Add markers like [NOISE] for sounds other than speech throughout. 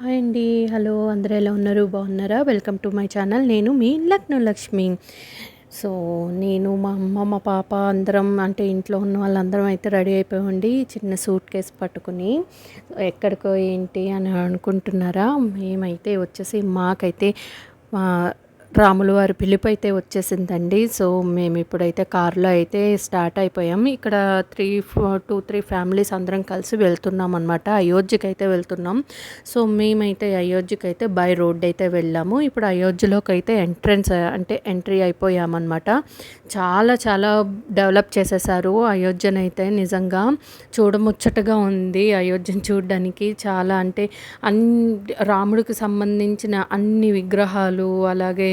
Hi అండి. Hello అందరూ ఎలా ఉన్నారు? బాగున్నారా? వెల్కమ్ టు మై ఛానల్ నేను మీ లక్నో లక్ష్మి సో నేను మా అమ్మ మా పాప అందరం అంటే ఇంట్లో ఉన్న వాళ్ళందరం అయితే రెడీ అయిపోయండి చిన్న సూట్ కేసు పట్టుకుని. ఎక్కడికో ఏంటి అని అనుకుంటున్నారా? మేమైతే వచ్చేసి మాకైతే మా రాములు వారి పిలుపు అయితే వచ్చేసిందండి. సో మేము ఇప్పుడైతే కారులో అయితే స్టార్ట్ అయిపోయాం. ఇక్కడ త్రీ టూ త్రీ ఫ్యామిలీస్ అందరం కలిసి వెళ్తున్నాం అనమాట అయోధ్యకి అయితే వెళ్తున్నాం. సో మేమైతే అయోధ్యకి అయితే బై రోడ్ అయితే వెళ్ళాము. ఇప్పుడు అయోధ్యలోకి అయితే ఎంట్రన్స్ అంటే ఎంట్రీ అయిపోయామన్నమాట. చాలా చాలా డెవలప్ చేసేసారు అయోధ్యనైతే నిజంగా. చూడముచ్చటగా ఉంది అయోధ్యను చూడడానికి. చాలా అంటే అన్ రాముడికి సంబంధించిన అన్ని విగ్రహాలు అలాగే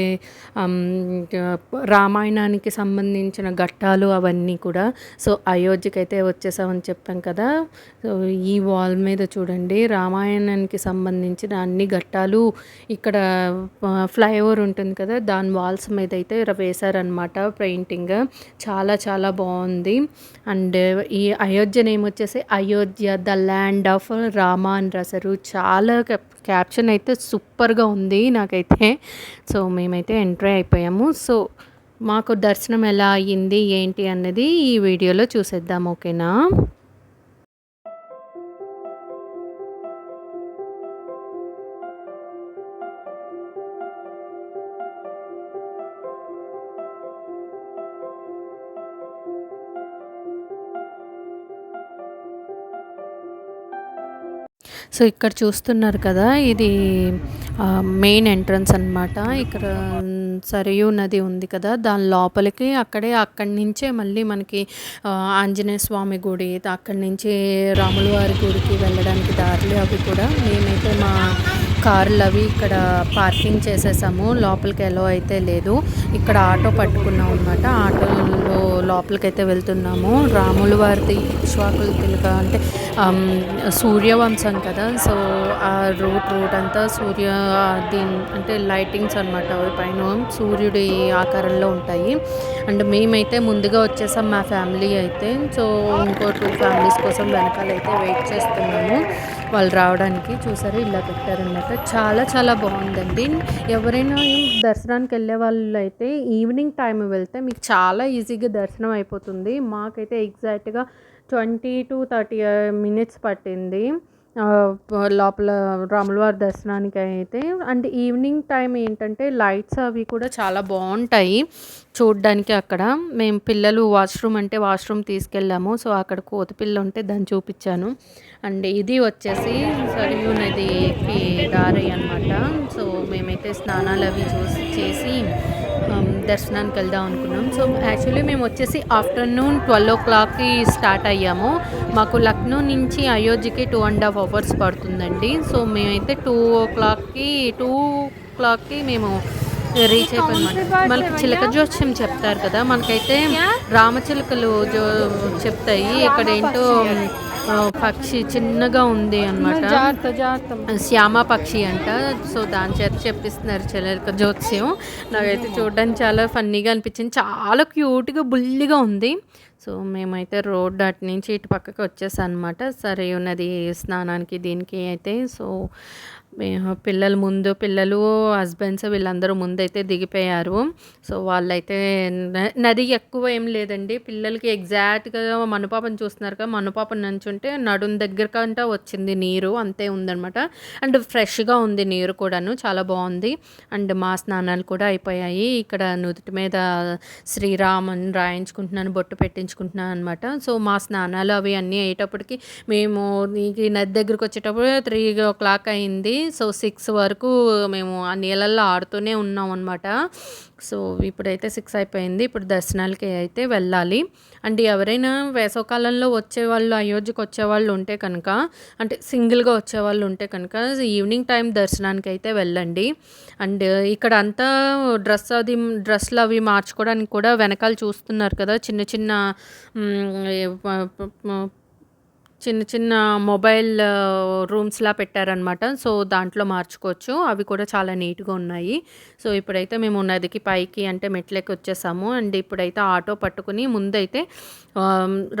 రామాయణానికి సంబంధించిన ఘట్టాలు అవన్నీ కూడా. సో అయోధ్యకి అయితే వచ్చేసామని చెప్పాం కదా. సో ఈ వాల్ మీద చూడండి. రామాయణానికి సంబంధించిన అన్ని ఘట్టాలు ఇక్కడ ఫ్లైఓవర్ ఉంటుంది కదా. దాని వాల్స్ మీద అయితే వేశారనమాట పెయింటింగ్. చాలా చాలా బాగుంది. అండ్ ఈ అయోధ్య నేమ్ వచ్చేసి Ayodhya the land of Rama అని రాశారు. చాలా క్యాప్షన్ అయితే సూపర్గా ఉంది నాకైతే. సో మేమైతే ఎంట్రీ అయిపోయాము. సో మాకు దర్శనం ఎలా అయ్యింది ఏంటి అన్నది ఈ వీడియోలో చూసేద్దాం ఓకేనా? సో ఇక్కడ చూస్తున్నారు కదా ఇది మెయిన్ ఎంట్రన్స్ అనమాట ఇక్కడ సరియు నది ఉంది కదా దాని లోపలికి అక్కడే అక్కడి నుంచే మళ్ళీ మనకి ఆంజనేయ స్వామి గుడి అక్కడి నుంచి రాముల వారి గుడికి వెళ్ళడానికి దారులు అవి కూడా. మేమైతే మా కార్లు అవి ఇక్కడ పార్కింగ్ చేసేసాము. లోపలికి ఎలా అయితే లేదు. ఇక్కడ ఆటో పట్టుకున్నాం అనమాట ఆటోలో లోపలికైతే వెళ్తున్నాము. రాముల వారిది ఇక్ష్వాకుల తిలక అంటే సూర్యవంశం కదా. సో ఆ రూట్ రూట్ అంతా సూర్య దీని అంటే లైటింగ్స్ అనమాట అవి పైన సూర్యుడి ఆకారంలో ఉంటాయి. అండ్ మేమైతే ముందుగా వచ్చేసాం మా ఫ్యామిలీ అయితే. సో ఇంకో టూ ఫ్యామిలీస్ కోసం వెనకాలైతే వెయిట్ చేస్తున్నాము. వాళ్ళు రావడానికి చూసారు? ఇలా పెట్టారనమాట చాలా చాలా బాగుందండి. ఎవరైనా దర్శనానికి వెళ్ళే వాళ్ళు అయితే ఈవినింగ్ టైం వెళ్తే మీకు చాలా ఈజీగా దర్శనం అయిపోతుంది. మాకైతే ఎగ్జాక్ట్గా ట్వంటీ టు థర్టీ మినిట్స్ పట్టింది. లోపల రాములవారి దర్శనానికి అయితే అండ్ ఈవినింగ్ టైం ఏంటంటే లైట్స్ అవి కూడా చాలా బాగుంటాయి చూడ్డానికి అక్కడ. మేము పిల్లలు వాష్రూమ్ అంటే వాష్రూమ్ తీసుకెళ్ళాము. సో అక్కడ కోతిపిల్ల ఉంటే దాన్ని చూపించాను. అండ్ ఇది వచ్చేసి సరియు నదికి దారి అనమాట సో మేమైతే స్నానాలు అవి చూసి చేసి దర్శనానికి వెళ్దాం అనుకున్నాం. సో యాక్చువల్లీ మేము వచ్చేసి ఆఫ్టర్నూన్ ట్వెల్వ్ ఓ క్లాక్కి స్టార్ట్ అయ్యాము. మాకు లక్నో నుంచి అయోధ్యకి టూ అండ్ హాఫ్ అవర్స్ పడుతుందండి. సో మేమైతే టూ ఓ క్లాక్కి టూ క్లాక్కి మేము రీచ్ అయిపోయినమాట మనకి చిలక జోస్యం చెప్తారు కదా మనకైతే రామచిలకలు జో చెప్తాయి. ఇక్కడ ఏంటో పక్షి చిన్నగా ఉంది అనమాట శ్యామ పక్షి అంట. సో దాని చేత చెప్పిస్తున్నారు చిలక జ్యోత్స్యం నాకైతే చూడడానికి చాలా ఫన్నీగా అనిపించింది. చాలా క్యూట్గా బుల్లిగా ఉంది. సో మేమైతే రోడ్ అటు నుంచి ఇటు పక్కకి వచ్చేసాం అనమాట సరే ఉన్నది స్నానానికి దీనికి అయితే. సో పిల్లలు ముందు పిల్లలు హస్బెండ్స్ వీళ్ళందరూ ముందైతే దిగిపోయారు. సో వాళ్ళైతే నది ఎక్కువ ఏం లేదండి. పిల్లలకి ఎగ్జాక్ట్గా మనుపాపం చూస్తున్నారు కదా మనుపాపను నుంచుంటే నడుం దగ్గర కంటే వచ్చింది నీరు అంతే ఉందనమాట అండ్ ఫ్రెష్గా ఉంది నీరు కూడాను చాలా బాగుంది. అండ్ మా స్నానాలు కూడా అయిపోయాయి. ఇక్కడ నుదుటి మీద శ్రీరామని రాయించుకుంటున్నాను బొట్టు పెట్టించుకుంటున్నాను అనమాట సో మా స్నానాలు అవి అన్నీ అయ్యేటప్పటికి మేము ఈ నది దగ్గరకు వచ్చేటప్పుడు త్రీ ఓ క్లాక్ అయింది. సో సిక్స్ వరకు మేము ఆ నీళ్ళల్లో ఆడుతూనే ఉన్నాం అనమాట సో ఇప్పుడైతే సిక్స్ అయిపోయింది. ఇప్పుడు దర్శనాలకి అయితే వెళ్ళాలి. అండ్ ఎవరైనా వేసవకాలంలో వచ్చేవాళ్ళు అయోధ్యకు వచ్చేవాళ్ళు ఉంటే కనుక అంటే సింగిల్గా వచ్చేవాళ్ళు ఉంటే కనుక ఈవినింగ్ టైం దర్శనానికి అయితే వెళ్ళండి. అండ్ ఇక్కడ అంతా డ్రెస్ అది డ్రెస్లు అవి మార్చుకోవడానికి కూడా వెనకాల చూస్తున్నారు కదా చిన్న చిన్న చిన్న చిన్న మొబైల్ రూమ్స్‌లా పెట్టారనమాట. సో, దాంట్లో మార్చుకోవచ్చు. అవి కూడా చాలా నీట్‌గా ఉన్నాయి. సో, ఇప్పుడైతే మేము నదికి పైకి అంటే మెట్లెక్కి వచ్చేసాము. అండ్ ఇప్పుడైతే ఆటో పట్టుకుని ముందైతే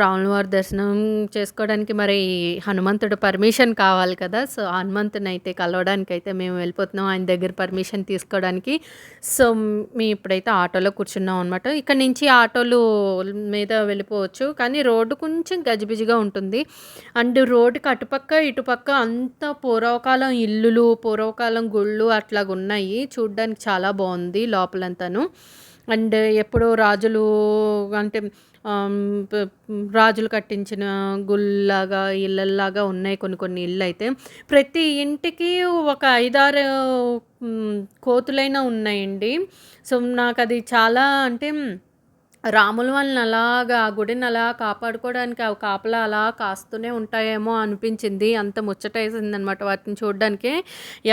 రాములవారి దర్శనం చేసుకోవడానికి మరి హనుమంతుడు పర్మిషన్ కావాలి కదా! సో, హనుమంతుని అయితే కలవడానికి అయితే మేము వెళ్ళిపోతున్నాం. ఆయన దగ్గర పర్మిషన్ తీసుకోవడానికి. సో, మేము ఇప్పుడైతే ఆటోలో కూర్చున్నాం అనమాట. ఇక్కడ నుంచి ఆటోలు మీద వెళ్ళిపోవచ్చు. కానీ రోడ్డు కొంచెం గజిబిజిగా ఉంటుంది. అండ్ రోడ్డుకి అటుపక్క, ఇటుపక్క అంతా పూర్వకాలం ఇల్లులు, పూర్వకాలం గుళ్ళు అట్లాగున్నాయి. చూడ్డానికి చాలా బాగుంది లోపలంతాను. అండ్ ఎప్పుడో రాజులు అంటే రాజులు కట్టించిన గుళ్ళలాగా, ఇళ్ళల్లాగా ఉన్నాయి కొన్ని కొన్ని ఇళ్ళైతే. ప్రతి ఇంటికి ఒక ఐదారు కోతులైనా ఉన్నాయండి. సో, నాకు అది చాలా అంటే రాముల వాళ్ళని అలాగా ఆ గుడిని అలా కాపాడుకోవడానికి అవి కాపలా అలా కాస్తూనే ఉంటాయేమో అనిపించింది. అంత ముచ్చటేసిందనమాట వాటిని చూడడానికి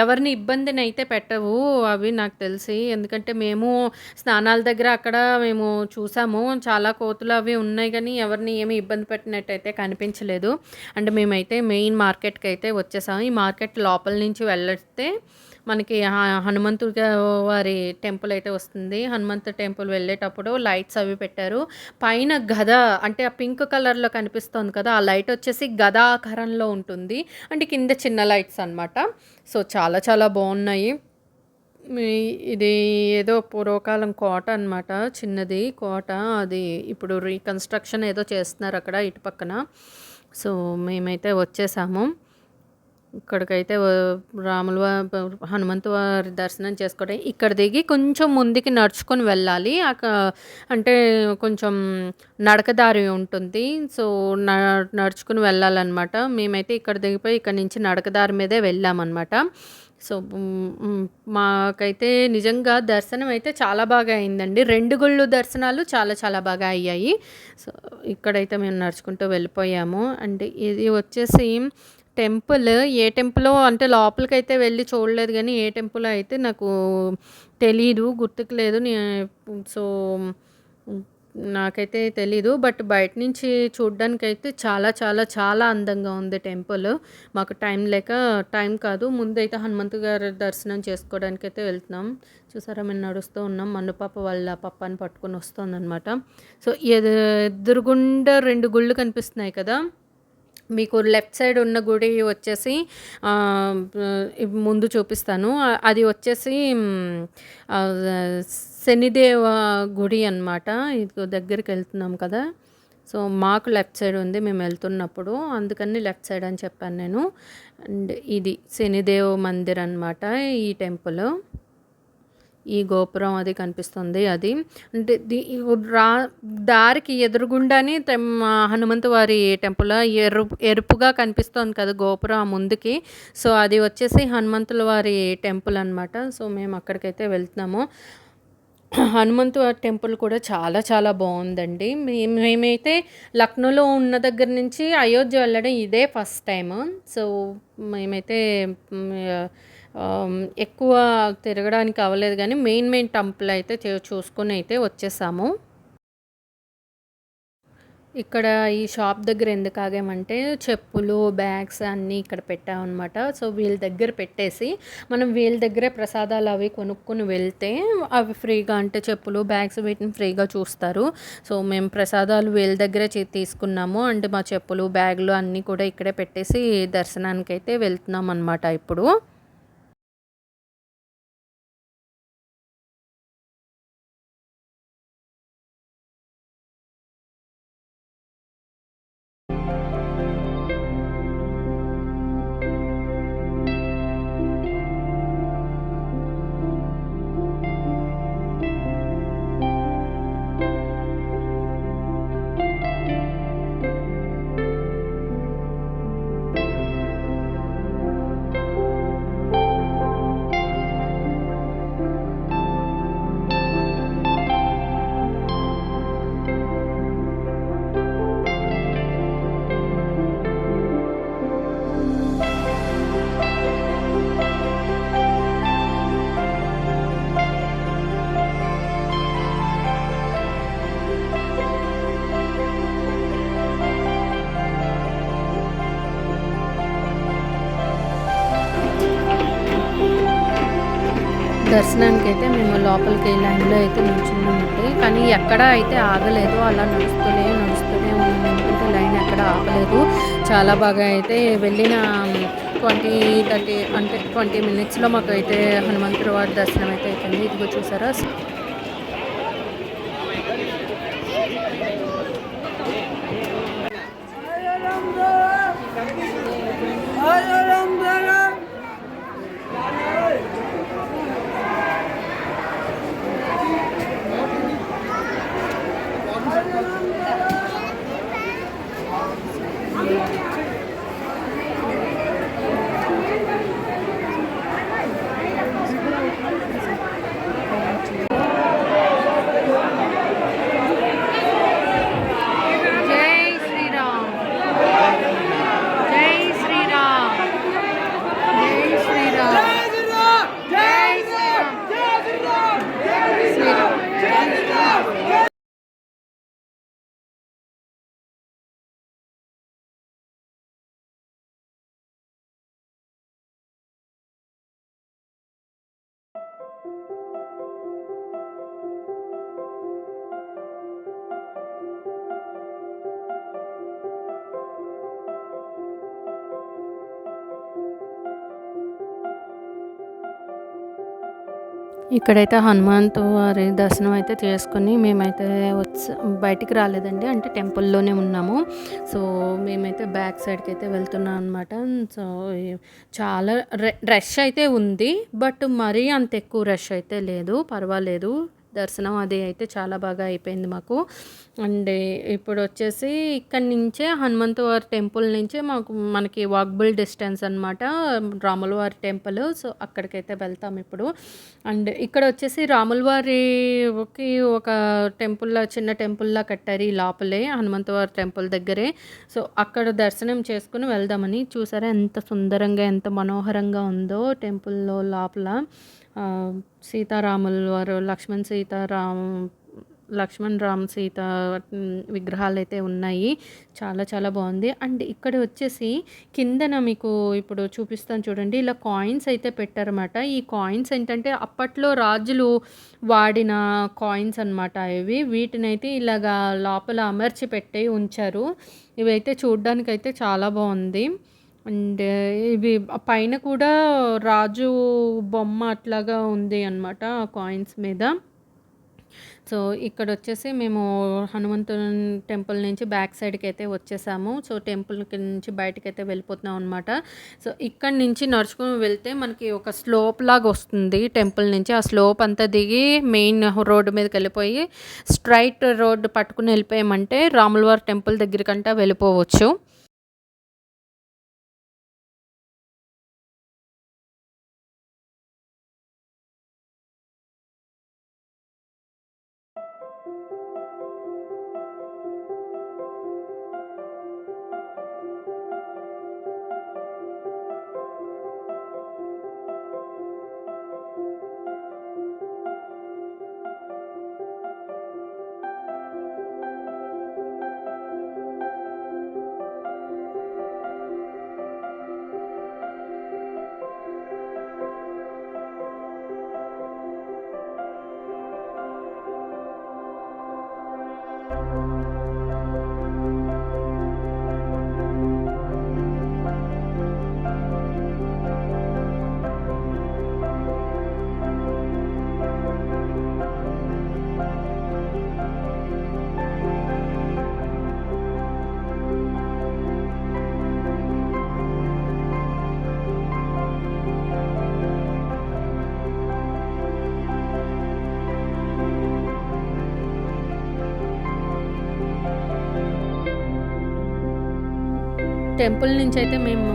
ఎవరిని ఇబ్బందినైతే పెట్టవు అవి నాకు తెలిసి. ఎందుకంటే మేము స్నానాల దగ్గర అక్కడ మేము చూసాము. చాలా కోతులు అవి ఉన్నాయి కానీ ఎవరిని ఏమి ఇబ్బంది పెట్టినట్టయితే కనిపించలేదు. అంటే మేమైతే మెయిన్ మార్కెట్కి అయితే వచ్చేసాం. ఈ మార్కెట్ లోపల నుంచి వెళ్ళొస్తే మనకి హనుమంతుడి వారి టెంపుల్ అయితే వస్తుంది. హనుమంతు టెంపుల్ వెళ్ళేటప్పుడు లైట్స్ అవి పెట్టారు. పైన గద అంటే ఆ పింక్ కలర్‌లో కనిపిస్తోంది కదా! ఆ లైట్ వచ్చేసి గద ఆకారంలో ఉంటుంది. అంటే కింద చిన్న లైట్స్ అనమాట. సో, చాలా చాలా బాగున్నాయి ఇది ఏదో పూర్వకాలం కోట అనమాట. చిన్నది కోట. అది ఇప్పుడు రీకన్‌స్ట్రక్షన్ ఏదో చేస్తున్నారు అక్కడ ఇటు పక్కన. సో, మేమైతే వచ్చేసాము. ఇక్కడికైతే రాముల వా హనుమంతు వారి దర్శనం చేసుకోవడం ఇక్కడ దిగి కొంచెం ముందుకి నడుచుకొని వెళ్ళాలి. అంటే కొంచెం నడకదారి ఉంటుంది. సో, న వెళ్ళాలన్నమాట మేమైతే ఇక్కడ దిగిపోయి ఇక్కడి నుంచి నడక దారి మీదే వెళ్ళామన్నమాట సో, మాకైతే నిజంగా దర్శనం అయితే చాలా బాగా అయిందండి. రెండు గుళ్ళు దర్శనాలు చాలా చాలా బాగా అయ్యాయి. సో, ఇక్కడైతే మేము నడుచుకుంటూ వెళ్ళిపోయాము. అంటే ఇది వచ్చేసి టెంపుల్ ఏ టెంపులో అంటే లోపలికైతే వెళ్ళి చూడలేదు కానీ ఏ టెంపులో అయితే నాకు తెలీదు. గుర్తుకు లేదు. సో, నాకైతే తెలీదు. బట్ బయట నుంచి చూడ్డానికైతే చాలా చాలా చాలా అందంగా ఉంది టెంపుల్. మాకు టైం లేక టైం కాదు. ముందైతే హనుమంతు గారి దర్శనం చేసుకోవడానికి అయితే వెళ్తున్నాం. చూసారా మేము నడుస్తూ ఉన్నాం. మన్ను పాప వాళ్ళ పప్పాని పట్టుకొని వస్తోందనమాట. సో, ఎదురుగుండా రెండు గుళ్ళు కనిపిస్తున్నాయి కదా! మీకు లెఫ్ట్ సైడ్ ఉన్న గుడి వచ్చేసి ముందు చూపిస్తాను. అది వచ్చేసి శనిదేవ గుడి అనమాట. దగ్గరికి వెళ్తున్నాం కదా! సో, మాకు లెఫ్ట్ సైడ్ ఉంది మేము వెళ్తున్నప్పుడు. అందుకని లెఫ్ట్ సైడ్ అని చెప్పాను నేను. అండ్ ఇది శనిదేవ్ మందిర్ అనమాట ఈ టెంపుల్. ఈ గోపురం అది కనిపిస్తుంది అది. అంటే రా దారికి ఎదురుగుండానే తెం హనుమంతు వారి టెంపుల్ ఎరుపు ఎరుపుగా కనిపిస్తుంది కదా! గోపురం ఆ ముందుకి. సో, అది వచ్చేసి హనుమంతుల వారి టెంపుల్ అనమాట. సో, మేము అక్కడికైతే వెళ్తున్నాము. హనుమంతు టెంపుల్ కూడా చాలా చాలా బాగుందండి మేము మేమైతే లక్నోలో ఉన్న దగ్గర నుంచి అయోధ్య వెళ్ళడం ఇదే ఫస్ట్ టైము. సో, మేమైతే ఎక్కువ తిరగడానికి అవ్వలేదు కానీ మెయిన్ మెయిన్ టెంపుల్ అయితే చూసుకొని అయితే వచ్చేసాము. ఇక్కడ ఈ షాప్ దగ్గర ఎందుకు ఆగామంటే చెప్పులు, బ్యాగ్స్ అన్నీ ఇక్కడ పెట్టామనమాట. సో, వీళ్ళ దగ్గర పెట్టేసి మనం వీళ్ళ దగ్గరే ప్రసాదాలు అవి కొనుక్కొని వెళ్తే అవి ఫ్రీగా అంటే చెప్పులు, బ్యాగ్స్ వీటిని ఫ్రీగా చూస్తారు. సో, మేము ప్రసాదాలు వీళ్ళ దగ్గరే తీసుకున్నాము. అంటే మా చెప్పులు, బ్యాగులు అన్నీ కూడా ఇక్కడే పెట్టేసి దర్శనానికి అయితే వెళ్తున్నాం అనమాట ఇప్పుడు. లోపలికి లైన్లో అయితే నిల్చున్నామండి కానీ ఎక్కడ అయితే ఆగలేదు. అలా నడుస్తూనే నడుస్తూనే ఉన్నాం ఎందుకంటే లైన్ ఎక్కడ ఆగలేదు. చాలా బాగా అయితే వెళ్ళిన ట్వంటీ థర్టీ అంటే ట్వంటీ మినిట్స్లో మాకు అయితే హనుమంతుడి వారి దర్శనం అయితే అయిపోయింది. ఇదిగో చూసారా? జై ఇక్కడైతే హనుమంతు వారి దర్శనం అయితే చేసుకుని మేమైతే వచ్చి బయటికి రాలేదండి. అంటే టెంపుల్లోనే ఉన్నాము. సో మేమైతే బ్యాక్ సైడ్కి అయితే వెళ్తున్నాం అనమాట సో చాలా రష్ అయితే ఉంది. బట్ మరీ అంత ఎక్కువ రష్ అయితే లేదు. పర్వాలేదు. దర్శనం అది అయితే చాలా బాగా అయిపోయింది మాకు. అండ్ ఇప్పుడు వచ్చేసి ఇక్కడి నుంచే హనుమంతవారి టెంపుల్ నుంచే మాకు మనకి వాక్బుల్ డిస్టెన్స్ అనమాట రాములవారి టెంపుల్. సో అక్కడికైతే వెళ్తాం ఇప్పుడు. అండ్ ఇక్కడ వచ్చేసి రాములవారికి ఒక టెంపుల్లా చిన్న టెంపుల్లా కట్టారు ఈ లోపలే హనుమంతవారి టెంపుల్ దగ్గరే. సో అక్కడ దర్శనం చేసుకుని వెళ్దామని చూసారా ఎంత సుందరంగా ఎంత మనోహరంగా ఉందో టెంపుల్లో లోపల. సీతారాముల వారు లక్ష్మణ్ సీతారాం లక్ష్మణ్ రామ్ సీత విగ్రహాలు అయితే ఉన్నాయి. చాలా చాలా బాగుంది. అండ్ ఇక్కడ వచ్చేసి కిందన మీకు ఇప్పుడు చూపిస్తాను చూడండి. ఇలా కాయిన్స్ అయితే పెట్టారన్నమాట. ఈ కాయిన్స్ ఏంటంటే అప్పట్లో రాజులు వాడిన కాయిన్స్ అనమాట ఇవి. వీటినైతే ఇలాగా లోపల అమర్చి పెట్టే ఉంచారు. ఇవైతే చూడ్డానికైతే చాలా బాగుంది. అండ్ ఇవి పైన కూడా రాజు బొమ్మ అట్లాగా ఉంది అనమాట కాయిన్స్ మీద. సో ఇక్కడ వచ్చేసి మేము హనుమంతుని టెంపుల్ నుంచి బ్యాక్ సైడ్కి అయితే వచ్చేసాము. సో టెంపుల్ నుంచి బయటకి అయితే వెళ్ళిపోతున్నాం అనమాట సో ఇక్కడ నుంచి నడుచుకుని వెళ్తే మనకి ఒక స్లోప్ లాగా వస్తుంది టెంపుల్ నుంచి. ఆ స్లోప్ అంతా దిగి మెయిన్ రోడ్డు మీదకి వెళ్ళిపోయి స్ట్రైట్ రోడ్డు పట్టుకుని వెళ్ళిపోయామంటే రాములవారి టెంపుల్ దగ్గరికంటా వెళ్ళిపోవచ్చు. టెంపుల్ నుంచి అయితే మేము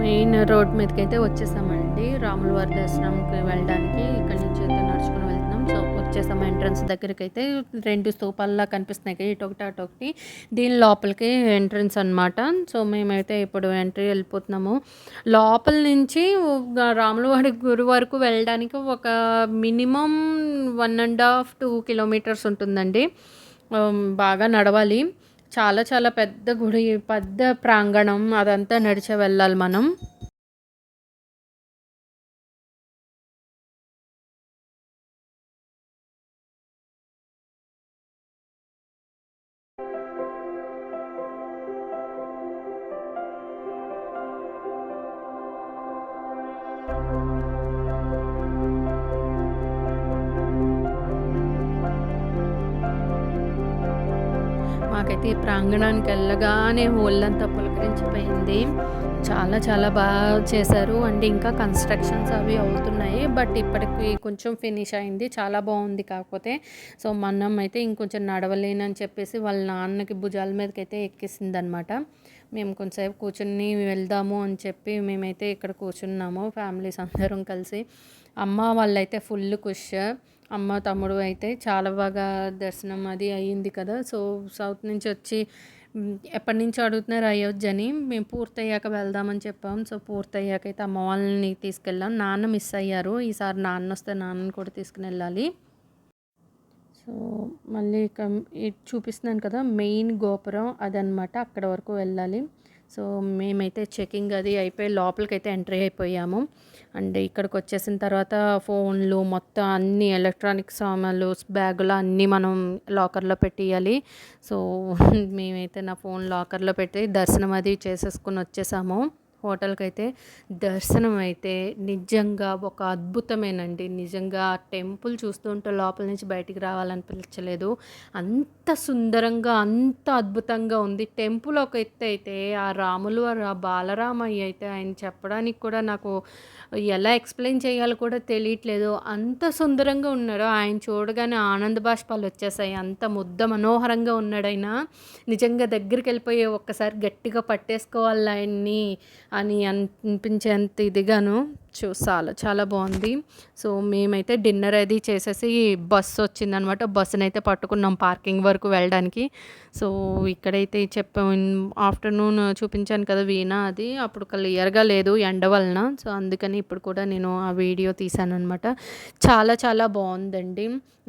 మెయిన్ రోడ్ మీదకి అయితే వచ్చేసామండి. రాముల వారి దర్శనంకి వెళ్ళడానికి ఇక్కడ నుంచి అయితే నడుచుకుని వెళ్తున్నాం. సో వచ్చేసాం ఎంట్రన్స్ దగ్గరికి అయితే రెండు స్తూపాల్లా కనిపిస్తున్నాయి కదా అటు ఒకటి దీని లోపలికి ఎంట్రన్స్ అనమాట సో మేమైతే ఇప్పుడు ఎంట్రీ వెళ్ళిపోతున్నాము. లోపల నుంచి రాములవాడి గురి వరకు వెళ్ళడానికి ఒక minimum one and half two kilometres ఉంటుందండి. బాగా నడవాలి. చాలా చాలా పెద్ద గుడి పెద్ద ప్రాంగణం అదంతా నడిచే వెళ్ళాలి మనం. నాకైతే ప్రాంగణానికి వెళ్ళగానే హోళ్ళంతా పులకరించిపోయింది. చాలా చాలా బాగా చేశారు. అండ్ ఇంకా కన్స్ట్రక్షన్స్ అవి అవుతున్నాయి. బట్ ఇప్పటికి కొంచెం ఫినిష్ అయింది. చాలా బాగుంది కాకపోతే. సో మనం అయితే ఇంకొంచెం నడవలేనని చెప్పేసి వాళ్ళ నాన్నకి భుజాల మీదకి అయితే ఎక్కిసిందనమాట. మేము కొంచెంసేపు కూర్చుని వెళ్దాము అని చెప్పి మేమైతే ఇక్కడ కూర్చున్నాము. ఫ్యామిలీస్ అందరం కలిసి. అమ్మ వాళ్ళైతే ఫుల్ కుష్ అమ్మ తమ్ముడు అయితే చాలా బాగా దర్శనం అది అయ్యింది కదా. సో సౌత్ నుంచి వచ్చి ఎప్పటి నుంచి అడుగుతున్నారు అయోధ్యని. మేము పూర్తయ్యాక వెళ్దామని చెప్పాం. సో పూర్తయ్యాక అయితే అమ్మ వాళ్ళని తీసుకెళ్ళాం. నాన్న మిస్ అయ్యారు. ఈసారి నాన్న వస్తే నాన్నని కూడా తీసుకుని వెళ్ళాలి. సో మళ్ళీ ఇక చూపిస్తున్నాను కదా మెయిన్ గోపురం అదనమాట అక్కడ వరకు వెళ్ళాలి. సో మేమైతే చెకింగ్ అది అయిపోయి లోపలికైతే ఎంట్రీ అయిపోయాము. అండ్ ఇక్కడికి వచ్చేసిన తర్వాత ఫోన్లు మొత్తం అన్ని ఎలక్ట్రానిక్ సామాన్లు బ్యాగులు అన్నీ మనం లాకర్లో పెట్టేయాలి సో [LAUGHS] మేమైతే నా ఫోన్ లాకర్లో పెట్టి దర్శనం అది చేసేసుకుని వచ్చేసాము. హోటల్కి అయితే దర్శనం అయితే నిజంగా ఒక అద్భుతమేనండి. నిజంగా ఆ టెంపుల్ చూస్తుంటే లోపల నుంచి బయటికి రావాలనిపించలేదు. అంత సుందరంగా అంత అద్భుతంగా ఉంది. టెంపుల్ ఒక ఎత్తు అయితే ఆ రాములు ఆ బాలరామయ్య అయితే ఆయన చెప్పడానికి కూడా నాకు ఎలా ఎక్స్ప్లెయిన్ చేయాలో కూడా తెలియట్లేదు. అంత సుందరంగా ఉన్నాడు ఆయన చూడగానే ఆనంద బాష్పాలు వచ్చేసాయి. అంత ముద్ద మనోహరంగా ఉన్నాడైనా నిజంగా దగ్గరికి వెళ్ళిపోయి ఒక్కసారి గట్టిగా పట్టేసుకోవాలి ఆయన్ని అని అనిపించేంత ఇదిగాను. చూసాల చాలా బాగుంది. సో మేమైతే డిన్నర్ అది చేసేసి బస్సు వచ్చిందనమాట. బస్సుని అయితే పట్టుకున్నాం పార్కింగ్ వరకు వెళ్ళడానికి. సో ఇక్కడైతే చెప్పాం ఆఫ్టర్నూన్ చూపించాను కదా వీణా అది. అప్పుడు క్లియర్గా లేదు ఎండ వలన. సో అందుకని ఇప్పుడు కూడా నేను ఆ వీడియో తీశాను అనమాట చాలా చాలా బాగుందండి.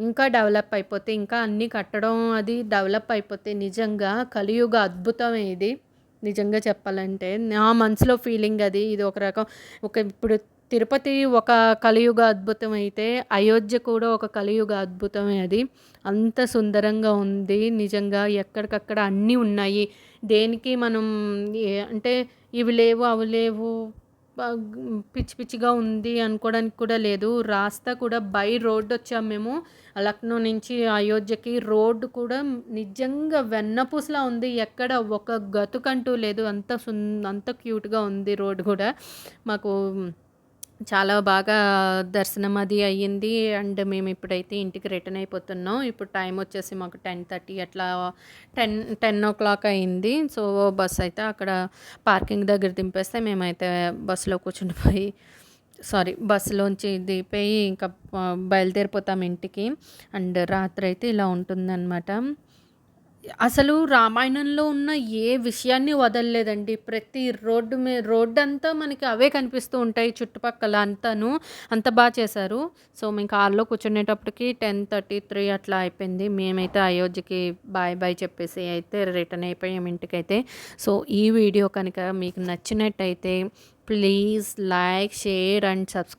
ఇంకా డెవలప్ అయిపోతే ఇంకా అన్నీ కట్టడం అది డెవలప్ అయిపోతే నిజంగా కలియుగ అద్భుతం ఇది. నిజంగా చెప్పాలంటే నా మనసులో ఫీలింగ్ అది. ఇది ఒక రకం ఒక ఇప్పుడు తిరుపతి ఒక కలియుగ అద్భుతం అయితే అయోధ్య కూడా ఒక కలియుగ అద్భుతమే అది. అంత సుందరంగా ఉంది నిజంగా. ఎక్కడికక్కడ అన్నీ ఉన్నాయి. దేనికి మనం ఏ- అంటే ఇవి లేవు అవి లేవు పిచ్చి పిచ్చిగా ఉంది అనుకోవడానికి కూడా లేదు. రాస్తా కూడా బై రోడ్ వచ్చాము మేము. లక్నో నుంచి అయోధ్యకి రోడ్డు కూడా నిజంగా వెన్నపూసలా ఉంది. ఎక్కడ ఒక గతుకంటూ లేదు. అంత సున్ అంత క్యూట్గా ఉంది రోడ్ కూడా. మాకు చాలా బాగా దర్శనం అది అయ్యింది. అండ్ మేము ఇప్పుడైతే ఇంటికి రిటర్న్ అయిపోతున్నాం. ఇప్పుడు టైం వచ్చేసి మాకు టెన్ థర్టీ అట్లా టెన్ టెన్ ఓ క్లాక్ అయింది సో బస్ అయితే అక్కడ పార్కింగ్ దగ్గర దింపేస్తే మేమైతే బస్సులో కూర్చుండిపోయి సారీ బస్సులోంచి దిగిపోయి ఇంకా బయలుదేరిపోతాం ఇంటికి. అండ్ రాత్రి అయితే ఇలా ఉంటుందన్నమాట. అసలు రామాయణంలో ఉన్న ఏ విషయాన్ని వదలలేదండి. ప్రతి రోడ్డు మీ రోడ్డు అంతా మనకి అవే కనిపిస్తూ ఉంటాయి చుట్టుపక్కల అంతాను. అంత బాగా చేశారు. సో మేము కార్లో కూర్చునేటప్పటికి టెన్ థర్టీ త్రీ అట్లా అయిపోయింది. మేమైతే అయోధ్యకి బాయ్ బాయ్ చెప్పేసి అయితే రిటర్న్ అయిపోయాం ఇంటికైతే. సో ఈ వీడియో కనుక మీకు నచ్చినట్టయితే please like share and subscribe